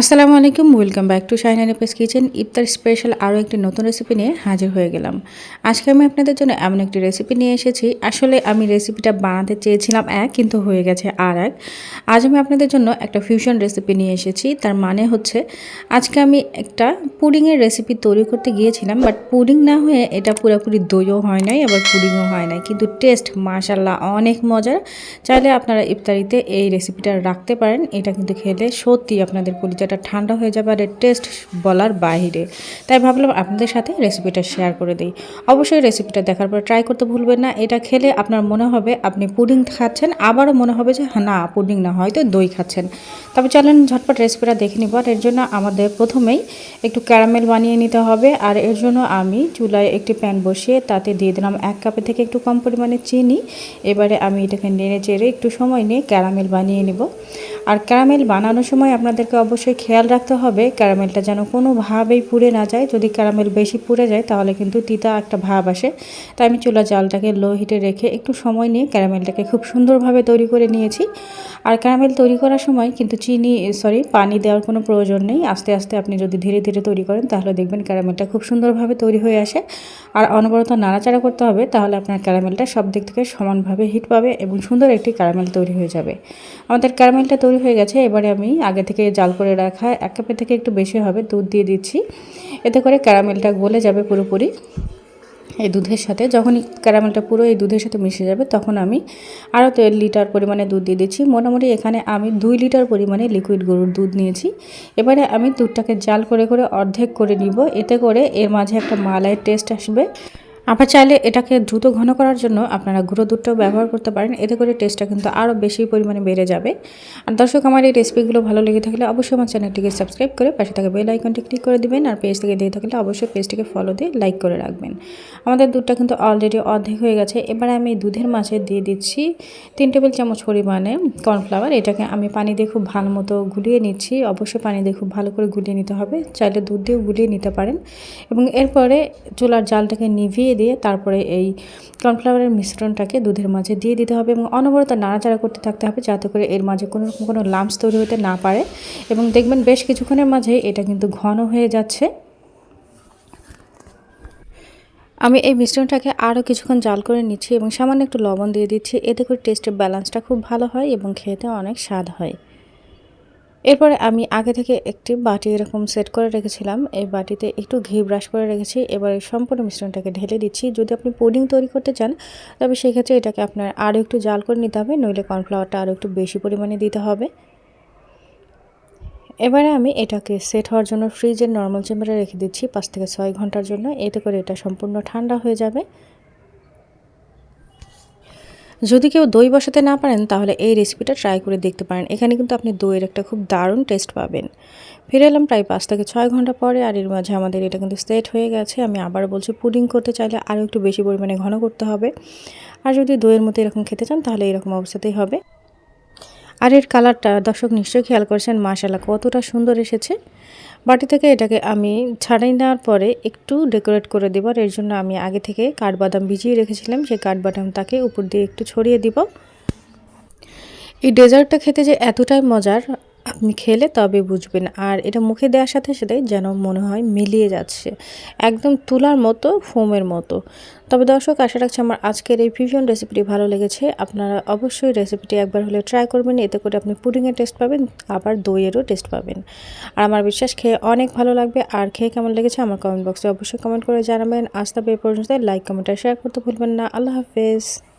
আসসালামু আলাইকুম welcome back to Shahina Nepas kitchen iftar special আরও একটি নতুন রেসিপি নিয়ে হাজির হয়ে গেলাম। আজকে আমি আপনাদের জন্য এমন একটি রেসিপি নিয়ে এসেছি। আসলে আমি রেসিপিটা বানাতে চেয়েছিলাম এক, কিন্তু হয়ে গেছে আর এক। আজ আমি আপনাদের জন্য একটা ফিউশন রেসিপি নিয়ে এসেছি। তার মানে হচ্ছে, আজকে আমি একটা পুডিংয়ের রেসিপি তৈরি করতে গিয়েছিলাম বাট পুডিং না হয়ে এটা পুরোপুরি দইও হয় নাই, আবার পুডিংও হয় নাই। কিন্তু টেস্ট মাশাল্লাহ অনেক মজার। চাইলে আপনারা ইফতারিতে এই রেসিপিটা রাখতে পারেন। এটা কিন্তু খেলে সত্যি আপনাদের কলিজাটা ঠান্ডা হয়ে যাবে আর টেস্ট বলার বাইরে। তাই ভাবলাম আপনাদের সাথে রেসিপিটা শেয়ার করে দিই। অবশ্যই রেসিপিটা দেখার পর ট্রাই করতে ভুলবেন না। এটা খেলে আপনার মনে হবে আপনি পুডিং খাচ্ছেন, আবারও মনে হবে যে, না পুডিং না, হয়তো দই খাচ্ছেন। তবে চলেন ঝটপট রেসিপিটা দেখে নিব। আর এর জন্য আমাদের প্রথমেই একটু ক্যারামেল বানিয়ে নিতে হবে। আর এর জন্য আমি চুলায় একটি প্যান বসিয়ে তাতে দিয়ে দিলাম এক কাপের থেকে একটু কম পরিমাণে চিনি। এবারে আমি এটাকে নেড়ে চেড়ে একটু সময় নিয়ে ক্যারামেল বানিয়ে নিব। আর ক্যারামেল বানানোর সময় আপনাদেরকে অবশ্যই খেয়াল রাখতে হবে, ক্যারামেলটা যেন কোনোভাবেই পুড়ে না যায়। যদি ক্যারামেল বেশি পুড়ে যায়, তাহলে কিন্তু তিতা একটা ভাব আসে। তাই আমি চুলা জালটাকে লো হিটে রেখে একটু সময় নিয়ে ক্যারামেলটাকে খুব সুন্দরভাবে তৈরি করে নিয়েছি। আর ক্যারামেল তৈরি করার সময় কিন্তু চিনি, সরি, পানি দেওয়ার কোনো প্রয়োজন নেই। আস্তে আস্তে আপনি যদি ধীরে ধীরে তৈরি করেন, তাহলে দেখবেন ক্যারামেলটা খুব সুন্দরভাবে তৈরি হয়ে আসে। আর অনবরত নাড়াচাড়া করতে হবে, তাহলে আপনার ক্যারামেলটা সব দিক থেকে সমানভাবে হিট পাবে এবং সুন্দর একটি ক্যারামেল তৈরি হয়ে যাবে। আমাদের ক্যারামেলটা তৈরি হয়ে গেছে। এবারে আমি আগে থেকে জাল করে রাখা এক কাপের থেকে একটু বেশি হবে, দুধ দিয়ে দিচ্ছি। এতে করে ক্যারামেলটা গলে যাবে পুরোপুরি এই দুধের সাথে। যখন ক্যারামেলটা পুরো এই দুধের সাথে মিশে যাবে, তখন আমি আরও দেড় লিটার পরিমাণে দুধ দিয়ে দিচ্ছি। মোটামুটি এখানে আমি দুই লিটার পরিমাণে লিকুইড গরুর দুধ নিয়েছি। এবারে আমি দুধটাকে জাল করে করে অর্ধেক করে নিব। এতে করে এর মাঝে একটা মালাইয়ের টেস্ট আসবে। আবার চাইলে এটাকে দ্রুত ঘন করার জন্য আপনারা গুঁড়ো দুধটাও ব্যবহার করতে পারেন। এতে করে টেস্টটা কিন্তু আরও বেশি পরিমাণে বেড়ে যাবে। আর দর্শক, আমার এই রেসিপিগুলো ভালো লেগে থাকলে অবশ্যই আমার চ্যানেলটিকে সাবস্ক্রাইব করে পাশে থাকা বেল আইকনটি ক্লিক করে দিবেন। আর পেজ থেকে দিয়ে থাকলে অবশ্যই পেজটিকে ফলো দিয়ে লাইক করে রাখবেন। আমাদের দুধটা কিন্তু অলরেডি অর্ধেক হয়ে গেছে। এবারে আমি দুধের মাঝে দিয়ে দিচ্ছি তিন টেবিল চামচ পরিমাণে কর্নফ্লাওয়ার এটাকে আমি পানি দিয়ে খুব ভালো মতো গুলিয়ে নিচ্ছি। অবশ্যই পানি দিয়ে খুব ভালো করে গুলিয়ে নিতে হবে। চাইলে দুধ দিয়েও গুলিয়ে নিতে পারেন। এবং এরপরে চুলার জালটাকে নিভিয়ে দিয়ে তারপরে এই কর্নফ্লাওয়ারের মিশ্রণটাকে দুধের মাঝে দিয়ে দিতে হবে এবং অনবরত নাড়াচাড়া করতে থাকতে হবে যাতে করে এর মাঝে কোনো রকম কোনো লাম্পস তৈরি হতে না পারে এবং দেখবেন বেশ কিছুক্ষণের মাঝে এটা কিন্তু ঘন হয়ে যাচ্ছে। আমি এই মিশ্রণটাকে আরও কিছুক্ষণ জাল করে নিচ্ছি এবং সামান্য একটু লবণ দিয়ে দিচ্ছি। এতে করে টেস্টের ব্যালেন্সটা খুব ভালো হয় এবং খেতে অনেক স্বাদ হয়। এরপরে আমি আগে থেকে একটি বাটি এরকম সেট করে রেখেছিলাম। এই বাটিতে একটু ঘি ব্রাশ করে রেখেছি। এবারে সম্পূর্ণ মিশ্রণটাকে ঢেলে দিচ্ছি। যদি আপনি পুডিং তৈরি করতে চান, তবে সেক্ষেত্রে এটাকে আপনার আরও একটু জাল করে নিতে হবে। নইলে কর্নফ্লাওয়ারটা আরও একটু বেশি পরিমাণে দিতে হবে। এবারে আমি এটাকে সেট হওয়ার জন্য ফ্রিজের নর্মাল চেম্বারে রেখে দিচ্ছি পাঁচ থেকে ছয় ঘণ্টার জন্য। এতে করে এটা সম্পূর্ণ ঠান্ডা হয়ে যাবে। যদি কেউ দই বসাতে না পারেন, তাহলে এই রেসিপিটা ট্রাই করে দেখতে পারেন। এখানে কিন্তু আপনি দইয়ের একটা খুব দারুণ টেস্ট পাবেন। ফিরে এলাম প্রায় পাঁচ থেকে ছয় ঘণ্টা পরে, আর এর মাঝে আমাদের এটা কিন্তু সেট হয়ে গেছে। আমি আবার বলছি পুডিং করতে চাইলে আরও একটু বেশি পরিমাণে ঘন করতে হবে। আর যদি দইয়ের মতো এরকম খেতে চান, তাহলে এরকম অবস্থাতেই হবে। আর এর কালারটা দর্শক নিশ্চয়ই খেয়াল করেছেন মাশালা কতটা সুন্দর এসেছে। বাটি থেকে এটাকে আমি ছাড়াই নেওয়ার পরে একটু ডেকোরেট করে দেব আর এর জন্য আমি আগে থেকে কাঠবাদাম ভিজিয়ে রেখেছিলাম, সেই কাঠবাদাম তাকে উপর দিয়ে একটু ছড়িয়ে দিব। এই ডেজার্টটা খেতে যে এতটাই মজার আপনি খেলে তবে বুঝবেন। আর এটা মুখে দেওয়ার সাথে সাথে যেন মনে হয় মিলিয়ে যাচ্ছে। একদম তুলার মতো, ফোমের মতো। তবে দর্শক, আশা রাখছি আমার আজকের এই ফিউশন রেসিপিটি ভালো লেগেছে। আপনারা অবশ্যই রেসিপিটি একবার হলে ট্রাই করবেন। এতে করে আপনি পুডিংয়ের টেস্ট পাবেন, আবার দইয়েরও টেস্ট পাবেন। আর আমার বিশ্বাস, খেয়ে অনেক ভালো লাগবে। আর খেয়ে কেমন লেগেছে আমার কমেন্ট বক্সে অবশ্যই কমেন্ট করে জানাবেন। আজ তবে এ পর্যন্ত লাইক কমেন্ট আর শেয়ার করতে ভুলবেন না। আল্লাহ হাফেজ।